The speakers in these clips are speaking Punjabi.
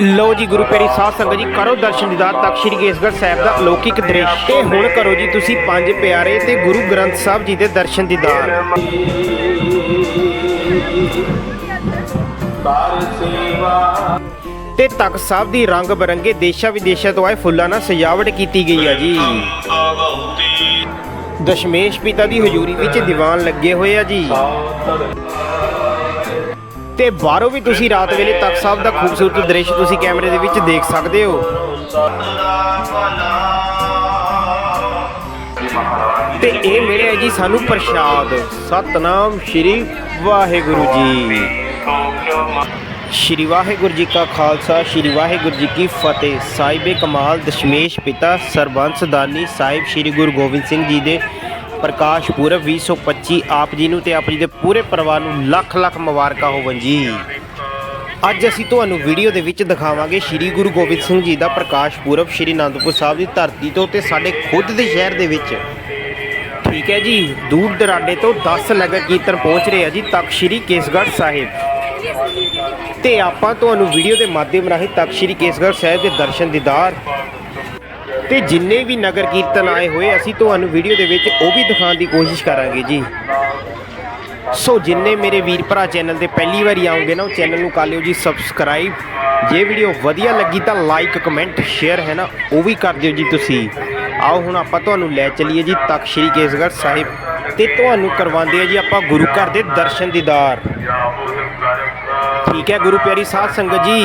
ਲੋ ਜੀ, ਗੁਰੂ ਪਿਆਰੀ ਸਾਧ ਸੰਗਤ ਜੀ, ਕਰੋ ਦਰਸ਼ਨ ਦੀਦਾਰ ਤਖਤ ਸ੍ਰੀ ਕੇਸਗੜ੍ਹ ਸਾਹਿਬ ਦਾ ਅਲੌਕਿਕ ਦ੍ਰਿਸ਼। ਤੇ ਹੁਣ ਕਰੋ ਜੀ, ਤੁਸੀਂ ਪੰਜ ਪਿਆਰੇ ਤੇ ਗੁਰੂ ਗ੍ਰੰਥ ਸਾਹਿਬ ਜੀ ਦੇ ਦਰਸ਼ਨ ਦੀਦਾਰ ਕਾਰ ਤੇ ਤਖਤ ਸਾਹਿਬ ਦੀ ਰੰਗ ਬਰੰਗੇ ਦੇਸ਼ਾਂ ਵਿਦੇਸ਼ਾਂ ਤੋਂ ਆਏ ਫੁੱਲਾਂ ਨਾਲ ਸਜਾਵਟ ਕੀਤੀ ਗਈ ਹੈ ਜੀ। ਦਸ਼ਮੇਸ਼ ਪਿਤਾ ਦੀ ਹਜ਼ੂਰੀ ਵਿੱਚ ਦੀਵਾਨ ਲੱਗੇ ਹੋਏ ਆ ਜੀ। ਤੇ ਬਾਹਰੋਂ ਵੀ ਤੁਸੀਂ ਰਾਤ ਵੇਲੇ ਤਖਤ ਸਾਹਿਬ ਦਾ ਖੂਬਸੂਰਤ ਦ੍ਰਿਸ਼ ਤੁਸੀਂ ਕੈਮਰੇ ਦੇ ਵਿੱਚ ਦੇਖ ਸਕਦੇ ਹੋ। ਤੇ ਇਹ ਮਿਲਿਆ ਜੀ ਸਾਨੂੰ ਪ੍ਰਸ਼ਾਦ। ਸਤਨਾਮ ਸ਼੍ਰੀ ਵਾਹਿਗੁਰੂ ਜੀ। ਸ਼੍ਰੀ ਵਾਹਿਗੁਰੂ ਜੀ ਕਾ ਖਾਲਸਾ, ਸ਼੍ਰੀ ਵਾਹਿਗੁਰੂ ਜੀ ਕੀ ਫਤਿਹ। ਸਾਹਿਬੇ ਕਮਾਲ ਦਸ਼ਮੇਸ਼ ਪਿਤਾ ਸਰਬੰਸ ਦਾਨੀ ਸਾਹਿਬ ਸ਼੍ਰੀ ਗੁਰੂ ਗੋਬਿੰਦ ਸਿੰਘ ਜੀ ਦੇ ਪ੍ਰਕਾਸ਼ ਪੁਰਬ 2025 ਆਪ ਜੀ ਨੂੰ ਤੇ ਆਪ ਜੀ ਦੇ ਪੂਰੇ ਪਰਿਵਾਰ ਨੂੰ ਲੱਖ ਲੱਖ ਮੁਬਾਰਕਾਂ ਹੋਵਨ ਜੀ। ਅੱਜ ਅਸੀਂ ਤੁਹਾਨੂੰ ਵੀਡੀਓ ਦੇ ਵਿੱਚ ਦਿਖਾਵਾਂਗੇ ਸ਼੍ਰੀ ਗੁਰੂ ਗੋਬਿੰਦ ਸਿੰਘ ਜੀ ਦਾ ਪ੍ਰਕਾਸ਼ ਪੁਰਬ ਸ਼੍ਰੀ ਅਨੰਦਪੁਰ ਸਾਹਿਬ ਦੀ ਧਰਤੀ ਤੋਂ ਤੇ ਸਾਡੇ ਖੁਦ ਦੇ ਸ਼ਹਿਰ ਦੇ ਵਿੱਚ। ਠੀਕ ਹੈ ਜੀ, ਦੂਰ ਦਰਾਡੇ ਤੋਂ 10 ਲਗਨ ਕੀਰਤਨ ਪਹੁੰਚ ਰਹੇ ਆ ਜੀ ਤਖਤ ਸ਼੍ਰੀ ਕੇਸਗੜ੍ਹ ਸਾਹਿਬ। ਤੇ ਆਪਾਂ ਤੁਹਾਨੂੰ ਵੀਡੀਓ ਦੇ ਮਾਧਿਅਮ ਰਾਹੀਂ ਤਖਤ ਸ਼੍ਰੀ ਕੇਸਗੜ੍ਹ ਸਾਹਿਬ ਦੇ ਦਰਸ਼ਨ ਦੀਦਾਰ ਤੇ ਜਿੰਨੇ ਵੀ ਨਗਰ ਕੀਰਤਨ ਆਏ ਹੋਏ, ਅਸੀਂ ਤੁਹਾਨੂੰ ਵੀਡੀਓ ਦੇ ਵਿੱਚ ਉਹ ਵੀ ਦਿਖਾਉਣ ਦੀ ਕੋਸ਼ਿਸ਼ ਕਰਾਂਗੇ ਜੀ। ਸੋ ਜਿੰਨੇ ਮੇਰੇ ਵੀਰ ਭਰਾ ਚੈਨਲ ਤੇ ਪਹਿਲੀ ਵਾਰੀ ਆਉਂਗੇ ਨਾ, ਉਹ ਚੈਨਲ ਨੂੰ ਕਰ ਲਿਓ ਜੀ ਸਬਸਕ੍ਰਾਈਬ ਜੇ ਵੀਡੀਓ ਵਧੀਆ ਲੱਗੀ ਤਾਂ ਲਾਈਕ ਕਮੈਂਟ ਸ਼ੇਅਰ ਹੈ ਨਾ, ਉਹ ਵੀ ਕਰ ਦਿਓ ਜੀ ਤੁਸੀਂ। ਆਓ ਹੁਣ ਆਪਾਂ ਤੁਹਾਨੂੰ ਲੈ ਚੱਲੀਏ ਜੀ ਤਖਤ ਸ਼੍ਰੀ ਕੇਸਗੜ੍ਹ ਸਾਹਿਬ। ਤੇ ਤੁਹਾਨੂੰ ਕਰਵਾਉਂਦੇ ਆ ਜੀ ਆਪਾਂ ਗੁਰੂ ਘਰ ਦੇ ਦਰਸ਼ਨ ਦੀਦਾਰ। ਠੀਕ ਹੈ ਗੁਰੂ ਪਿਆਰੀ ਸਾਧ ਸੰਗਤ ਜੀ।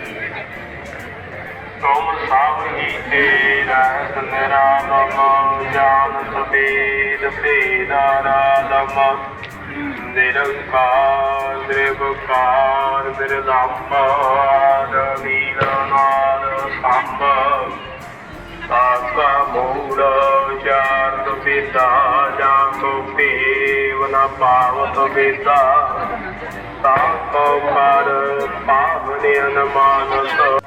ਤੁਮ ਸਭ ਹੀ ਤੇਰਾ ਨਿਰਾਮਮ ਜਾਨ ਸਬੇਦ ਭੇਦਾਰਾਦਮ ਨਿਰੰਕਾਰ, ਨਿਰਵਕਾਰ ਨਿਰਨਾਮਾਰ ਨੀਲਨਾਦ ਸੰਭ। ਸਾਸਾ ਮੂੜ ਚਾਰ ਤੁਪਿਤਾ ਜਾਂ ਤੋ ਪੇਵ ਨ ਪਾਵਤ ਬੇਤਾ ਸਾਕੋ ਕਰ ਪਾਵਨੇ ਅਨਮਾਨਸ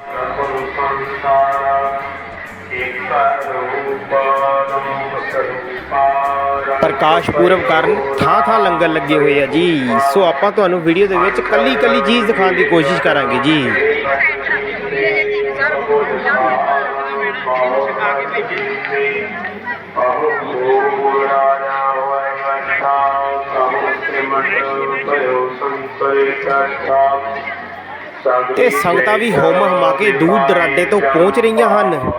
ਪ੍ਰਕਾਸ਼ ਪੁਰਬ ਕਾਰਨ ਥਾਂ ਥਾਂ ਲੰਗਰ ਲੱਗੇ ਹੋਏ ਆ ਜੀ। ਸੋ ਆਪਾਂ ਤੁਹਾਨੂੰ ਵੀਡੀਓ ਦੇ ਵਿੱਚ ਕੱਲੀ ਕੱਲੀ ਚੀਜ਼ ਦਿਖਾਉਣ ਦੀ ਕੋਸ਼ਿਸ਼ ਕਰਾਂਗੇ ਜੀ। ਤੇ ਸੰਗਤਾਂ ਵੀ ਹੋਮ ਹਮਾ ਕੇ ਦੂਰ ਦਰਾਡੇ ਤੋਂ ਪਹੁੰਚ ਰਹੀਆਂ ਹਨ।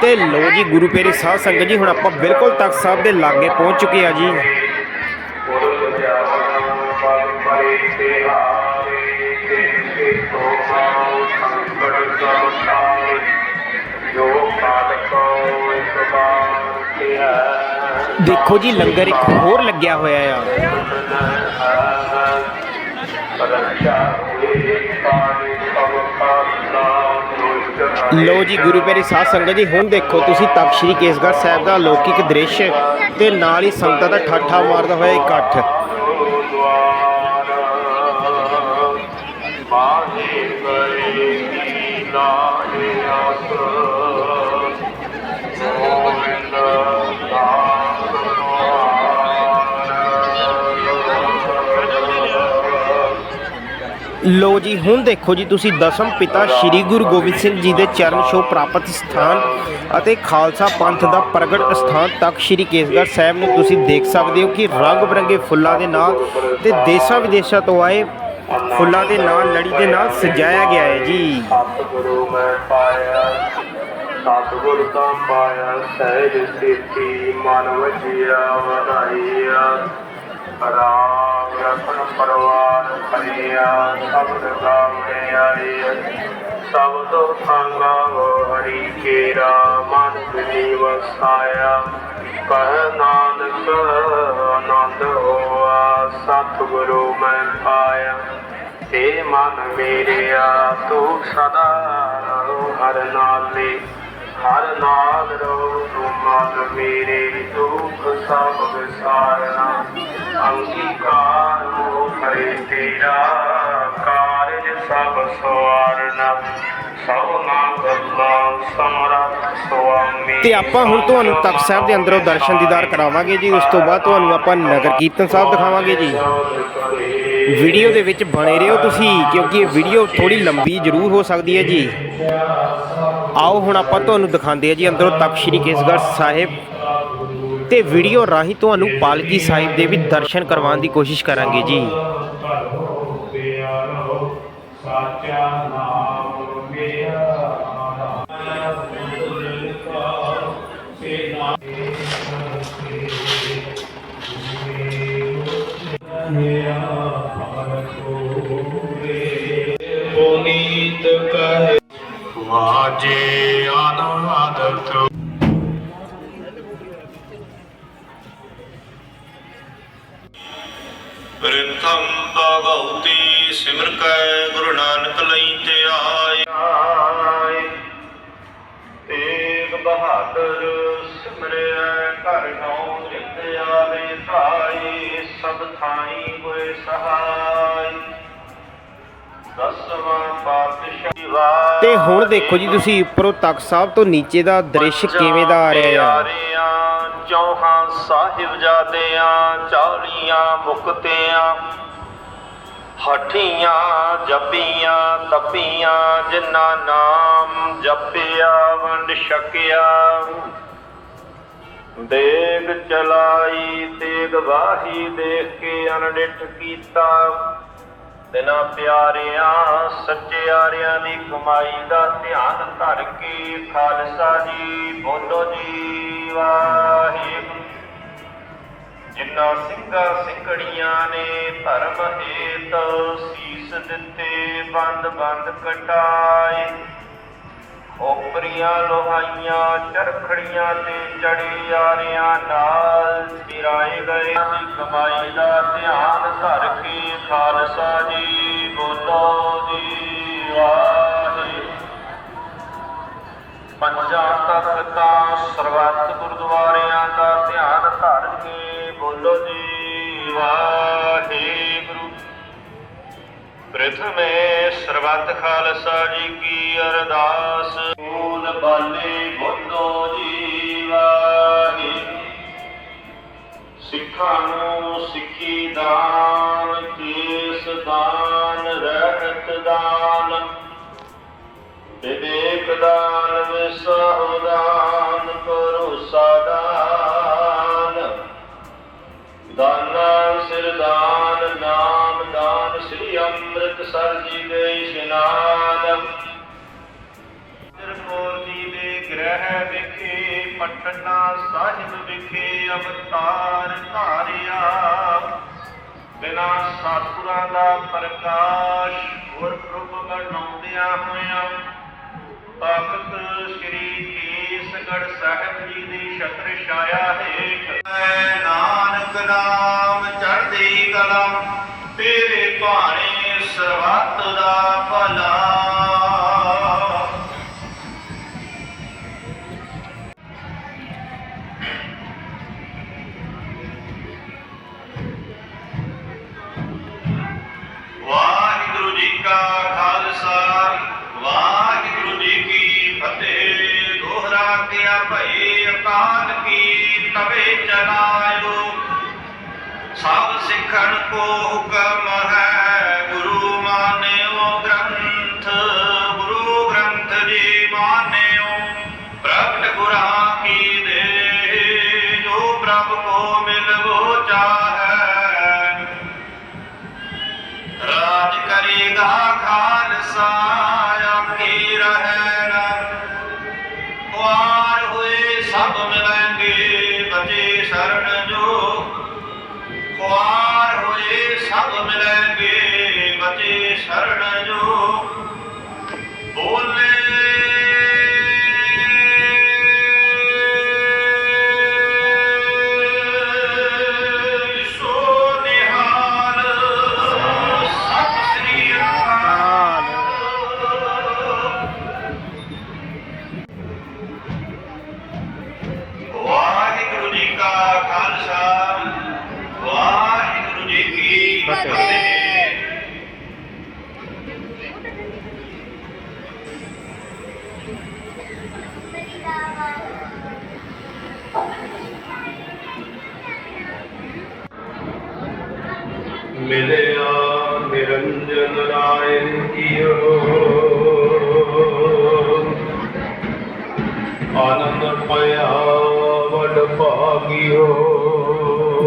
ਤੇ ਲੋ ਜੀ, ਗੁਰੂ ਪਿਆਰੇ ਸਾਧ ਸੰਗਤ ਜੀ, ਹੁਣ ਆਪਾਂ ਬਿਲਕੁਲ ਤਖਤ ਸਾਹਿਬ ਦੇ ਲਾਗੇ ਪਹੁੰਚ ਚੁੱਕੇ ਆ ਜੀ। ਦੇਖੋ ਜੀ, ਲੰਗਰ ਇੱਕ ਹੋਰ ਲੱਗਿਆ ਹੋਇਆ ਆ। ਲੋ ਜੀ, ਗੁਰੂ ਪਿਆਰੀ ਸਾਧ ਸੰਗਤ ਜੀ, ਹੁਣ ਦੇਖੋ ਤੁਸੀਂ ਤਖਤ ਸ੍ਰੀ ਕੇਸਗੜ੍ਹ ਸਾਹਿਬ ਦਾ ਅਲੌਕਿਕ ਦ੍ਰਿਸ਼ ਤੇ ਨਾਲ ਹੀ ਸੰਗਤਾਂ ਦਾ ਠਾਠਾ ਮਾਰਦਾ ਹੋਇਆ ਇਕੱਠ। ਲੋ ਜੀ, ਹੁਣ ਦੇਖੋ ਜੀ, ਤੁਸੀਂ ਦਸਮ ਪਿਤਾ ਸ੍ਰੀ ਗੁਰੂ ਗੋਬਿੰਦ ਸਿੰਘ ਜੀ ਦੇ ਚਰਨ ਛੋਹ ਪ੍ਰਾਪਤ ਸਥਾਨ ਅਤੇ ਖਾਲਸਾ ਪੰਥ ਦਾ ਪ੍ਰਗਟ ਸਥਾਨ ਤੱਕ ਸ੍ਰੀ ਕੇਸਗੜ੍ਹ ਸਾਹਿਬ ਨੂੰ ਤੁਸੀਂ ਦੇਖ ਸਕਦੇ ਹੋ ਕਿ ਰੰਗ ਬਰੰਗੇ ਫੁੱਲਾਂ ਦੇ ਨਾਲ ਤੇ ਦੇਸ਼ਾਂ ਵਿਦੇਸ਼ਾਂ ਤੋਂ ਆਏ ਫੁੱਲਾਂ ਦੇ ਨਾਲ, ਲੜੀ ਦੇ ਨਾਲ ਸਜਾਇਆ ਗਿਆ ਹੈ ਜੀ। ਸਤਿਗੁਰ ਤਾਂ ਪਾਇਆ, ਸਹਿਜ ਸਿੱਧੀ ਮਨ ਵਜਿਆ, ਵਧਾਈਆ। ਰਾਮ ਰਤਨ ਪਰਵਾਰ ਕਰਿਆ ਸਬਦ ਗਾਵੇ ਆਏ ਸਬਦ ਸੰਗਾ ਹਰੀ ਕੇਰਾ ਮਨ ਜੀਵ ਸਾਇਆ ਕਹਿ ਨਾਨਕ ਆਨੰਦ ਸਤਿਗੁਰੂ ਮੈਂ ਪਾਇਆ ਏ ਮਨ ਮੇਰਿਆ ਤੂੰ ਸਦਾ ਰਹੋ ਹਰ ਨਾਲੇ ਹਰ ਨਾਲ ਰਹੋ ਤੂੰ ਮਨ ਮੇਰੇ ਦੁੱਖ ਸਭ ਵਿਸਾਰਨਾ। ਅੰਗੀਕਾਰ ਹੋ ਕਰੇ ਤੇਰਾ ਕਾਰਜ ਸਭ ਸਵਾਰਨਾ। ਸਭਨਾ ਗੱਲਾਂ ਸਮਰੱਥ ਸੁਆਮੀ ਤੇ ਆਪਾਂ ਹੁਣ ਤੁਹਾਨੂੰ ਤਖਤ ਸਾਹਿਬ ਦੇ ਅੰਦਰੋਂ ਦਰਸ਼ਨ ਦੀਦਾਰ ਕਰਾਵਾਂਗੇ ਜੀ। ਉਸ ਤੋਂ ਬਾਅਦ ਤੁਹਾਨੂੰ ਆਪਾਂ ਨਗਰ ਕੀਰਤਨ ਸਾਹਿਬ ਦਿਖਾਵਾਂਗੇ ਜੀ। ਵੀਡੀਓ ਦੇ ਵਿੱਚ ਬਣੇ ਰਹੋ ਤੁਸੀਂ, ਕਿਉਂਕਿ ਇਹ ਵੀਡੀਓ ਥੋੜੀ ਲੰਬੀ ਜ਼ਰੂਰ ਹੋ ਸਕਦੀ ਹੈ ਜੀ। ਆਓ ਹੁਣ ਆਪਾਂ ਤੁਹਾਨੂੰ ਦਿਖਾਉਂਦੇ ਆ ਜੀ ਅੰਦਰੋਂ ਤਖਤ ਸ੍ਰੀ ਕੇਸਗੜ੍ਹ ਸਾਹਿਬ ਤੇ ਵੀਡੀਓ ਰਾਹੀਂ ਤੁਹਾਨੂੰ ਪਾਲਕੀ ਸਾਹਿਬ ਦੇ ਵੀ ਦਰਸ਼ਨ ਕਰਵਾਉਣ ਦੀ ਕੋਸ਼ਿਸ਼ ਕਰਾਂਗੇ ਜੀ। ਸਾਚਾ ਨਾਮ ਮੇਰਾ ਪੁਨੀਤ ਵਾਜੇ ਆਨੰਦਤ ਪ੍ਰਿਥਮ ਭਗਉਤੀ ਸਿਮਰ ਕੈ ਗੁਰੂ ਨਾਨਕ ਲਈ ਤੇ ਆਏ। ਤੇਗ ਬਹਾਦਰ ਸਿਮਰਿਆ ਘਰ ਨੌ ਜਿਤ ਆਵੇ ਧਾਈ ਸਭ ਥਾਈ ਹੋਏ ਸਹਾਈ। ਤੇ ਹੁਣ ਦੇਖੋ ਜੀ ਤੁਸੀਂ ਉੱਪਰੋਂ ਤਖਤ ਸਾਹਿਬ ਤੋਂ ਨੀਚੇ ਦਾ ਦ੍ਰਿਸ਼ ਕਿਵੇਂ ਦਾ ਆ ਰਿਹਾ ਆ? ਚੌਹਾਂ ਸਾਹਿਬਜ਼ਾਦਿਆਂ ਚਾਲੀਆਂ ਮੁਕਤਿਆਂ ਹਠੀਆਂ ਜਪੀਆਂ ਤਪੀਆਂ ਜਿਨ੍ਹਾਂ ਨਾਮ ਜਪਿਆ ਵੰਡ ਛਕਿਆ। ਦੇਗ ਚਲਾਈ ਤੇਗ ਵਾਹੀ ਦੇਖ ਕੇ ਅਨਡਿਠ ਕੀਤਾ। ਦਿਨਾਂ ਪਿਆਰਿਆਂ ਸੱਚਿਆਰਿਆਂ ਦੀ ਕਮਾਈ ਦਾ ਧਿਆਨ ਧਰ ਕੇ ਖਾਲਸਾ ਜੀ, ਬੋਲੋ ਜੀ, ਵਾਹਿਗੁਰੂ। ਜਿਨ੍ਹਾਂ ਸਿੰਘਾਂ ਸਿੰਘੜੀਆਂ ਨੇ ਧਰਮ ਹੇਤ ਸੀਸ ਦਿੱਤੇ ਬੰਦ ਬੰਦ ਕਟਾਏ। ਖੋਪਰੀਆਂ ਲੋਹਾਈਆਂ, ਚਰਖੜੀਆਂ ਤੇ ਚੜੀ ਆਰਿਆਂ ਨਾਲ ਸਿਰਾਏ ਗਏ। ਦੀ ਕਮਾਈ ਦਾ ਧਿਆਨ ਧਰ ਕੇ ਖਾਲਸਾ ਜੀ, ਬੋਲੋ ਜੀ, ਵਾਹਿਗੁਰੂ। ਪੰਜਾਂ ਤਖਤਾਂ, ਸਰਬੱਤ ਗੁਰਦੁਆਰਿਆਂ ਦਾ ਧਿਆਨ ਧਰ ਕੇ ਬੋਲੋ ਜੀ, ਵਾਹਿਗੁਰੂ। ਪ੍ਰਥਮੇ ਸਰਬੱਤ ਖਾਲਸਾ ਜੀ ਕੀ ਅਰਦਾਸ ਬਾਲੇ ਬੋਲੋ ਜੀ ਵਾਹਿਗੁਰੂ ਸਿੱਖਾਂ ਨੂੰ ਸਿੱਖੀ ਦਾਨ, ਕੇਸ ਦਾਨ, ਰਹਿਤ ਦਾਨ। ਵਿਵੇਕ ਦਾਨ, ਵਿਸਾਹੁ ਦਾਨ, ਭਰੋਸਾ ਦਾਨ। ਦਾਨਾ ਸਿਰ ਦਾਨ ਨਾਮ ਦਾਨ, ਸ੍ਰੀ ਅੰਮ੍ਰਿਤਸਰ ਜੀ ਦੇ ਇਸ਼ਨਾਨ। ਵਿਖੇ ਪਟਨਾ ਸਾਹਿਬ ਵਿਖੇ ਅਵਤਾਰ ਧਾਰਿਆ। ਬਿਨਾ ਸਤਿਗੁਰਾਂ ਦਾ ਪ੍ਰਕਾਸ਼ ਗੁਰਪੁਰਬ ਮਨਾਉਂਦਿਆਂ ਹੋਇਆਂ ਤਖਤ ਸ੍ਰੀ ਕੇਸਗੜ੍ਹ ਸਾਹਿਬ ਜੀ ਦੀ ਛਤਰ ਛਾਇਆ ਹੇਠ, ਨਾਨਕ ਨਾਮ ਚੜ੍ਹਦੀ ਕਲਾ, ਤੇਰੇ ਭਾਣੇ ਸਰਬੱਤ ਦਾ ਭਲਾ।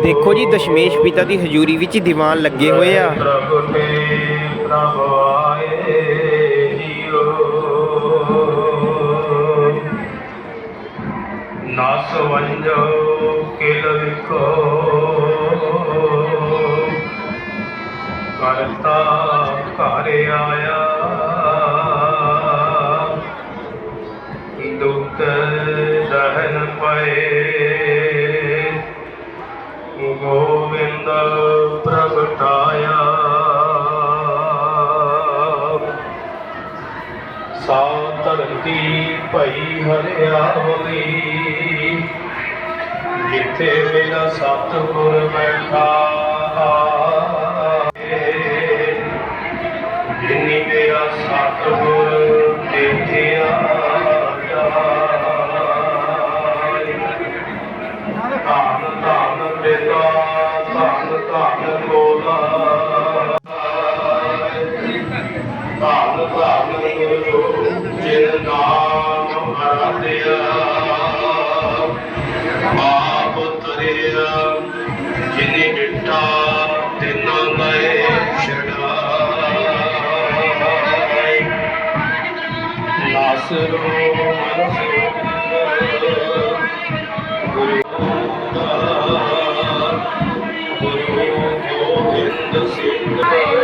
ਦੇਖੋ ਜੀ ਦਸ਼ਮੇਸ਼ ਪਿਤਾ ਦੀ ਹਜ਼ੂਰੀ ਵਿੱਚ ਦੀਵਾਨ ਲੱਗੇ ਹੋਏ ਆ। ਪ੍ਰਭ ਤੇ ਪ੍ਰਭ ਆਏ ਜੀਓ। ਨਾਸ ਵੰਜੋ ਕਿਲ ਵਿਖੋ। ਕਰਤਾ ਘਰ ਆਇਆ। ਦੁੱਖ ਦਹਨ ਪਏ। ਗੋਬਿੰਦ ਪ੍ਰਗਟਾਇਆ। ਸਾ ਧਰਤੀ ਭਈ ਹਰਿਆਵਲੀ ਜਿੱਥੇ ਮੇਰਾ ਸਤਿਗੁਰ ਬੈਠਾ।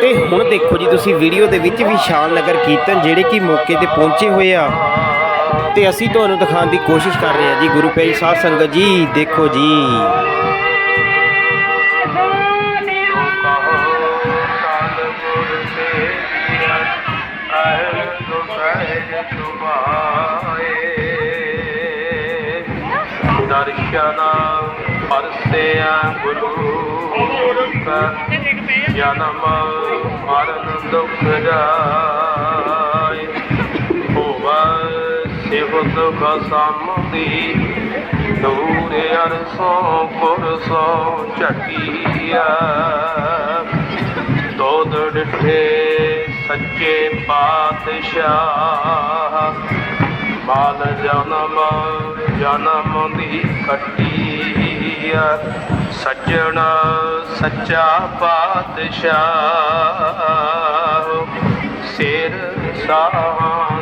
ਤੇ ਹੁਣ ਦੇਖੋ ਜੀ ਤੁਸੀਂ ਵੀਡੀਓ ਦੇ ਵਿੱਚ ਵਿਸ਼ਾਲ ਨਗਰ ਕੀਰਤਨ ਜਿਹੜੇ ਕਿ ਮੌਕੇ ਤੇ ਪਹੁੰਚੇ ਹੋਏ ਆ। ਤੇ ਅਸੀਂ ਤੁਹਾਨੂੰ ਦਿਖਾਉਣ ਦੀ ਕੋਸ਼ਿਸ਼ ਕਰ ਰਹੇ ਹਾਂ ਜੀ, ਗੁਰੂ ਪਿਆਰੀ ਸਾਧ ਸੰਗਤ ਜੀ, ਦੇਖੋ ਜੀ। ਦਰਸ਼ਨ ਪਰਸਿਆ ਗੁਰੂ ਜਨਮ ਮਰਨ ਦੁਖ ਜਾਏ ਹੋਵਾ ਸਿਵ ਦੁਖ ਸਮਦੀ ਦੂਰ ਅਰਸੋਂ ਪੁਰਸੋਂ ਝਟੀਆ ਦੋਦ ਡਿਠੇ ਸੱਚੇ ਪਾਤਸ਼ਾਹ। ਬਾਲ ਜਨਮ ਜਨਮ ਦੀ ਕੱਟੀਆ ਸੱਜਣ ਸੱਚਾ ਪਾਤਸ਼ਾਹ। ਸਿਰ ਸਾਹਨ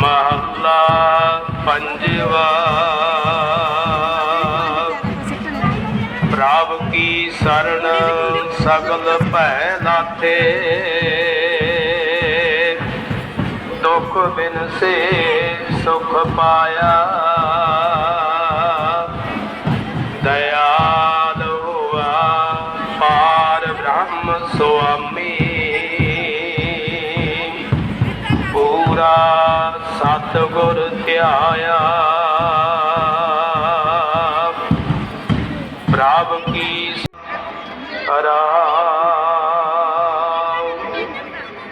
ਮਹੱਲਾ ਪੰਜਵਾ। ਪ੍ਰਭ ਕੀ ਸਰਣ ਸਗਲ ਭੈ ਲਾਥੇ। ਦੁਖ ਬਿਨ ਸੇ ਸੁਖ ਪਾਇਆ। ਰਾਮ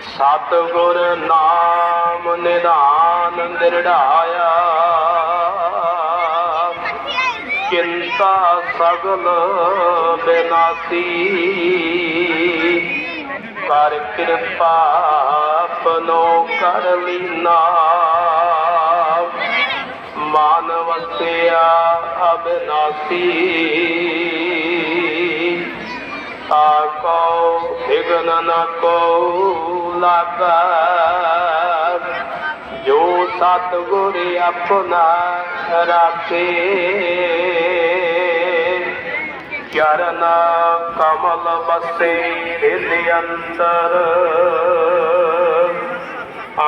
ਸਤਿਗੁਰ ਨਾਮ ਨਿਦਾਨ ਨਿਰੜਾਇਆ। ਚਿੰਤਾ ਸਗਲ ਬਿਨਾਸੀ। ਕਰ ਕਿਰਪਾ ਆਪਨੋ ਕਰ ਲੀਨਾ। ਮਾਨ ਵਸਿਆ ਅਬਨਾਸੀ। ਤਾਕੋ ਵਿਗਨ ਨ ਕੋ ਲਾਗਾ ਜੋ ਸਤਿਗੁਰ ਆਪਣਾ ਰਾਖੇ, ਚਰਨ ਕਮਲ ਬਸੇ ਹਿਰਦੇ ਅੰਤਰ।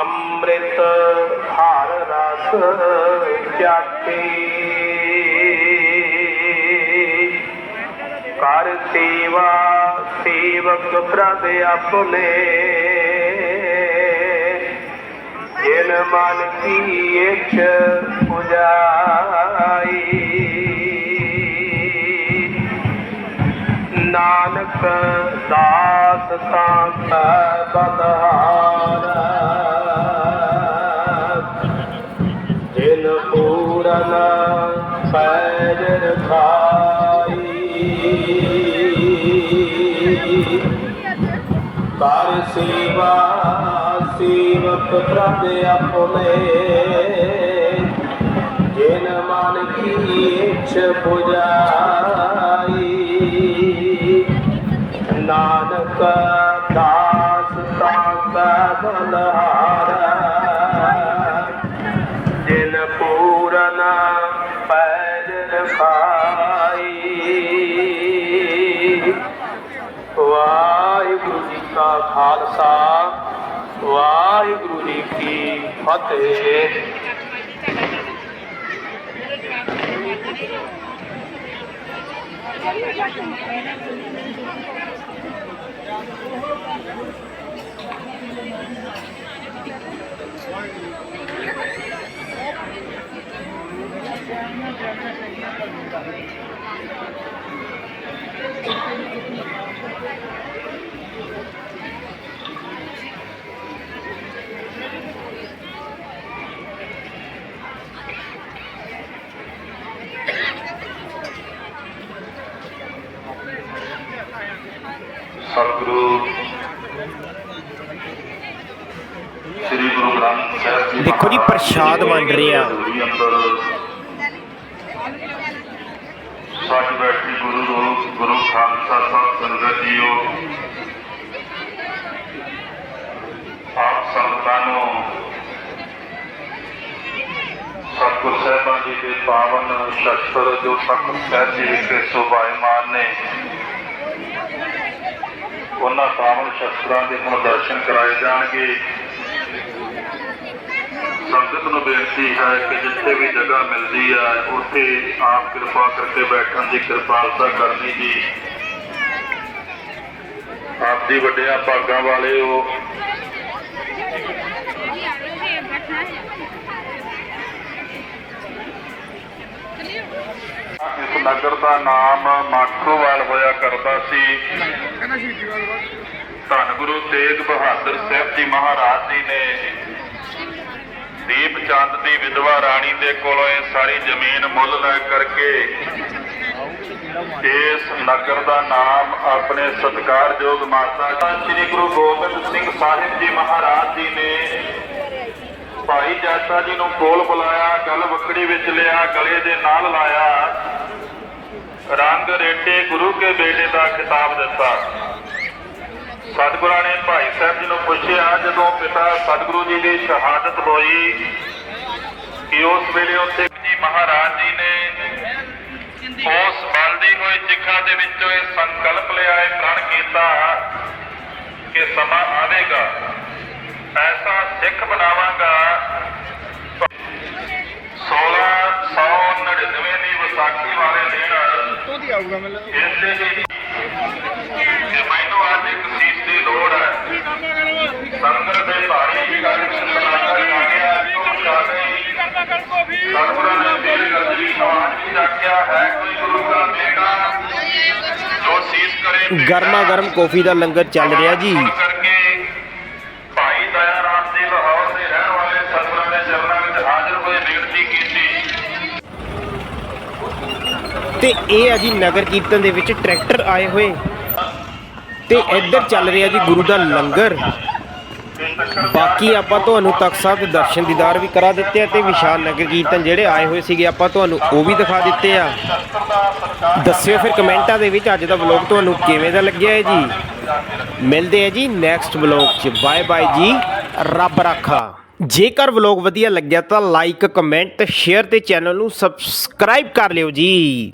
ਅੰਮ੍ਰਿਤ ਹਰ ਰਸ ਚਾਖੇ। ਸੇਵਾ ਸੇਵਕ ਪ੍ਰਭ ਆਪਣੇ ਜਿਨ ਮਨ ਕੀ ਇਛ ਪੁਜਾਈ। ਨਾਨਕ ਦਾਸ ਤਾਂ ਕੈ ਕਰ ਸੇਵਾ ਸੇਵਕ ਪ੍ਰਭ ਆਪਣੇ। ਜਿਨ ਮਨ ਕੀ ਇਛ ਪੁਜਾਈ ਨਾਨਕ ਦਾਸ ਤਾਂ ਬਲਹਾਰਾ। ਜਿਨ ਕੀ ਫਤਿਹ ਸਤਿਗੁਰੂ ਸ੍ਰੀ ਗੁਰੂ ਗ੍ਰੰਥ ਸਾਹਿਬ ਜੀ ਦੇਖੋ ਜੀ, ਰਹੇ ਆ। ਸੱਚ ਬੈਠੀ ਗੁਰੂ ਰੂਪ ਗੁਰੂ ਖਾਲਸਾ ਸਾਹਿਬ ਸੰਗਤ ਜੀਓ ਆਪ ਸੰਗਤਾਂ ਨੂੰ ਸਤਿਗੁਰ ਸਾਹਿਬਾਂ ਜੀ ਦੇ ਪਾਵਨ ਸ਼ਸਤਰ ਜੋ ਸਤਿਗੁਰ ਸਾਹਿਬ ਜੀ ਵਿਖੇ ਸੁਭਾਇਮਾਨ ਨੇ ਉਹਨਾਂ ਪਾਵਨ ਸ਼ਸਤਰਾਂ ਦੇ ਹੁਣ ਦਰਸ਼ਨ ਕਰਾਏ ਜਾਣਗੇ ਸੰਗਤ ਨੂੰ ਬੇਨਤੀ ਹੈ ਕਿ ਜਿੱਥੇ ਵੀ ਜਗ੍ਹਾ ਮਿਲਦੀ ਹੈ ਉੱਥੇ ਆਪ ਕਿਰਪਾ ਕਰਕੇ ਬੈਠਣ ਦੀ ਕਿਰਪਾਲਤਾ ਕਰਨੀ ਜੀ। ਆਪ ਜੀ ਵੱਡਿਆਂ ਭਾਗਾਂ ਵਾਲੇ ਹੋ। ਇਸ ਨਗਰ ਦਾ ਨਾਮ ਮਾਖੋਵਾਲ ਹੋਇਆ ਕਰਦਾ ਸੀ। ਧੰਨ ਗੁਰੂ ਤੇਗ ਬਹਾਦਰ ਸਾਹਿਬ ਜੀ ਮਹਾਰਾਜ ਜੀ ਨੇ ਦੀਪ ਚੰਦ ਦੀ ਵਿਧਵਾ ਰਾਣੀ ਦੇ ਕੋਲੋਂ ਇਹ ਸਾਰੀ ਜ਼ਮੀਨ ਮੁੱਲ ਲੈ ਕਰਕੇ ਇਸ ਨਗਰ ਦਾ ਨਾਮ ਆਪਣੇ ਸਤਿਕਾਰਯੋਗ ਮਾਤਾ ਸ੍ਰੀ ਗੁਰੂ ਗੋਬਿੰਦ ਸਿੰਘ ਸਾਹਿਬ ਜੀ ਮਹਾਰਾਜ ਜੀ ਨੇ ਭਾਈ ਜਾਤਾ ਜੀ ਨੂੰ ਕੋਲ ਬੁਲਾਇਆ, ਗਲ ਵਕੜੀ ਵਿੱਚ ਲਿਆ, ਗਲੇ ਦੇ ਨਾਲ ਲਾਇਆ, ਰੰਗ ਰੇਟੇ ਗੁਰੂ ਕੇ ਬੇਟੇ ਦਾ ਖਿਤਾਬ ਦਿੱਤਾ। ਸਤਿਗੁਰਾਂ ਨੇ ਭਾਈ ਸਾਹਿਬ ਜੀ ਨੂੰ ਪੁੱਛਿਆ ਜਦੋਂ ਪਿਤਾ ਸਤਿਗੁਰੂ ਜੀ ਦੀ ਸ਼ਹਾਦਤ ਹੋਈ ਕਿ ਉਸ ਵੇਲੇ ਉੱਥੇ ਜੀ ਮਹਾਰਾਜ ਜੀ ਨੇ ਉਸ ਬਲਦੀ ਹੋਈ ਚਿਖਾ ਦੇ ਵਿੱਚੋਂ ਇਹ ਸੰਕਲਪ ਲਿਆ ਇਹ ਪ੍ਰਣ ਕੀਤਾ ਕਿ ਸਮਾਂ ਆਵੇਗਾ। ਐਸਾ ਸਿੱਖ ਬਣਾਵਾਂਗਾ। 1699 ਦੀ ਵਿਸਾਖੀ ਵਾਲੇ ਦਿਨ ਇਸੇ ਹੀ ਕਿ ਮੈਨੂੰ ਅੱਜ ਇੱਕ ਸੀਸ ਦੀ ਲੋੜ ਹੈ। ਦੇ ਭਾਰੀ ਗੱਲ ਸੁਣਾਉਂਦਾ ਜਾਣਿਆ ਤੋਂ ਜਾਣੇ ਸਰਵਰਾਂ ਨੇ ਮੇਰੀ ਗਰਜੀ ਸਮਾਜ ਵੀ ਰੱਖਿਆ ਹੈ। ਕੋਈ ਗੁਰੂ ਦਾ ਬੇਟਾ ਜੋ ਸੀਸ ਕਰੇ ਗਰਮਾ ਗਰਮ ਕੌਫੀ ਦਾ ਲੰਗਰ ਚੱਲ ਰਿਹਾ ਜੀ। ਕਰਕੇ ਤੇ ਇਹ ਆ ਜੀ ਨਗਰ ਕੀਰਤਨ ਦੇ ਵਿੱਚ ਟਰੈਕਟਰ ਆਏ ਹੋਏ। ਤੇ ਇੱਧਰ ਚੱਲ ਰਿਹਾ ਜੀ ਗੁਰੂ ਦਾ ਲੰਗਰ। ਬਾਕੀ ਆਪਾਂ ਤੁਹਾਨੂੰ ਤਖਤ ਸਾਹਿਬ ਦੇ ਦਰਸ਼ਨ ਦੀਦਾਰ ਵੀ ਕਰਾ ਦਿੱਤੇ ਆ ਤੇ ਵਿਸ਼ਾਲ ਨਗਰ ਕੀਰਤਨ ਜਿਹੜੇ ਆਏ ਹੋਏ ਸੀਗੇ ਆਪਾਂ ਤੁਹਾਨੂੰ ਉਹ ਵੀ ਦਿਖਾ ਦਿੱਤੇ ਆ। ਦੱਸਿਓ ਫਿਰ ਕਮੈਂਟਾਂ ਦੇ ਵਿੱਚ ਅੱਜ ਦਾ ਵਲੌਗ ਤੁਹਾਨੂੰ ਕਿਵੇਂ ਦਾ ਲੱਗਿਆ ਹੈ ਜੀ। ਮਿਲਦੇ ਆ ਜੀ ਨੈਕਸਟ ਵਲੌਗ 'ਚ। ਬਾਏ ਬਾਏ ਜੀ। ਰੱਬ ਰਾਖਾ। ਜੇਕਰ ਵਲੌਗ ਵਧੀਆ ਲੱਗਿਆ ਤਾਂ ਲਾਈਕ ਕਮੈਂਟ ਸ਼ੇਅਰ ਤੇ ਚੈਨਲ ਨੂੰ ਸਬਸਕ੍ਰਾਈਬ ਕਰ ਲਿਓ ਜੀ।